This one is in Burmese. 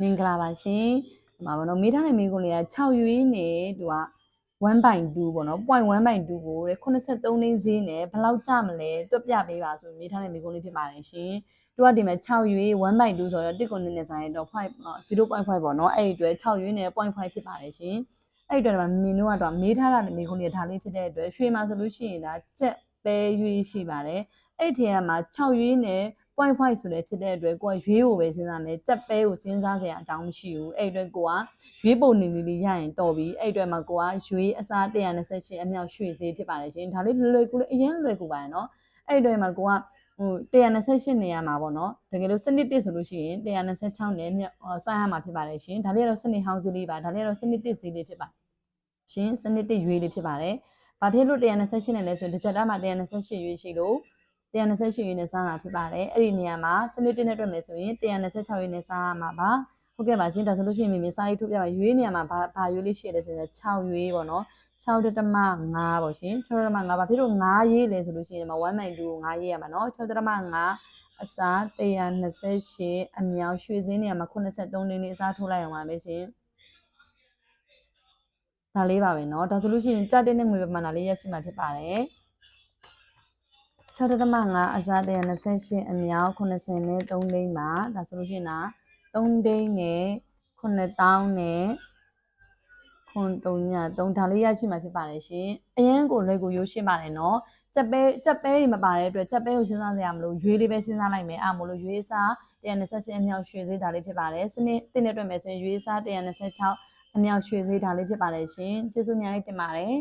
မင်္ဂလာပါရှင်ဒီမှာဗောနော်မေးထားတဲ့မိကုန်းလေးက6ရွေးနဲ့သူက1.2ပေါ့နော်0.1.2ကိုတဲ့83သိန်းဈေးနဲ့ဘယ်လောက်ကျမလဲတွက်ပြပေးပါဆိုမေးထားတဲ့မိကုန်းလေးဖြစ်ပါတယ်ရှင်သူကဒီမှာ6ရွေး1.2ဆိုတော့တစ်ကိုနည်းနည်းဆိုင်တော့5 0.5ပေါ့နော်အဲ့ဒီအတွက်6ရွေးနဲ့0.5ဖြစ်ပါတယ်ရှင်အဲ့ဒီအတွက်ဒီမှာမင်းတို့ကတော့မေးထားတဲ့မိကုန်းလေးဒါလေးဖြစ်တဲ့အတွက်ရွှေမှာဆိုလို့ရှိရင်ဒါကြက်ပဲရွေးရှိပါတယ်အဲ့ဒီထဲမှာ6ရွေးနဲ့ point 5ဆိုလည်းဖြစ်တဲ့အတွက်ကိုကရွေးကိုပဲစဉ်းစားမယ်ကြက်ပဲကိုစဉ်းစားစရာအကြောင်းမရှိဘူးအဲ့အတွက်ကိုကရွေးပုံနေလေးလေးရရင်တော်ပြီအဲ့အတွက်မှာကိုကရွေးအစား128အမြောက်ရွှေဈေးဖြစ်ပါတယ်ရှင်ဒါလေးလွယ်လွယ်ကူလေးအရင်လွယ်ကူပါရနော်အဲ့အတွက်မှာကိုကဟို128နေရာမှာပေါ့နော်တကယ်လို့စနစ်1ဆိုလို့ရှိရင်126နဲ့မြောက်စိုင်းရမှာဖြစ်ပါတယ်ရှင်ဒါလေးကတော့စနစ်ဟောင်းဈေးလေးပါဒါလေးကတော့စနစ်1ဈေးလေးဖြစ်ပါရှင်စနစ်1ရွေးလေးဖြစ်ပါတယ်ဘာဖြစ်လို့128နဲ့လဲဆိုရင်တစ်ချက်သားမှာ128ရွေးရှိလို့ 128ရွေးနဲ့စားတာဖြစ်ပါတယ်အဲ့ဒီနေရာမှာစနစ်1နဲ့တွက်မယ်ဆိုရင်126ရွေးနဲ့စားရမှာပါဟုတ်ကဲ့ပါရှင်ဒါဆိုလို့ရှိရင်မိမိစားရေးထုတ်ပြပါရွေးနေရာမှာဘာဘာရွေးလေးရှိရလဲဆိုရင်6ရွေးပေါ့နော်6တတမ5ပေါ့ရှင်6တတမ5ဘာဖြစ်လို့5ရေးလဲဆိုလို့ရှိရင်ဒီမှာ1.2ကို5ရေးရမှာနော်6တတမ5အစား128အမြောက်ရွှေစင်းနေရာမှာ83လေးလေးအစားထိုးလိုက်အောင်ပါမယ်ရှင်ဒါလေးပါပဲเนาะဒါဆိုလို့ရှိရင်ကြတဲ့နဲ့ငွေပမာဏလေးရရှိမှာဖြစ်ပါတယ် 6.5အစား128အမြောက်80နဲ့3ဒိန်းပါဒါဆိုလို့ရှိရင်ဒါ3ဒိန်းနဲ့9000နဲ့ခွန်တုံည3ဒါလေးရရှိမှာဖြစ်ပါတယ်ရှင်အရင်ကိုလည်းကိုရိုးရှင်းပါတယ်နော်ကြက်ပဲကြက်ပဲတွေမပါတဲ့အတွက်ကြက်ပဲကိုစဉ်းစားစရာမလိုရွေးလေးပဲစဉ်းစားလိုက်မယ်အာမလို့ရွေးစား128အမြောက်ရွှေဈေးဒါလေးဖြစ်ပါတယ်စနစ်တင်းတဲ့အတွက်မယ်ဆိုရင်ရွေးစား126အမြောက်ရွှေဈေးဒါလေးဖြစ်ပါတယ်ရှင်ကျေးဇူးများကြီးတင်ပါတယ်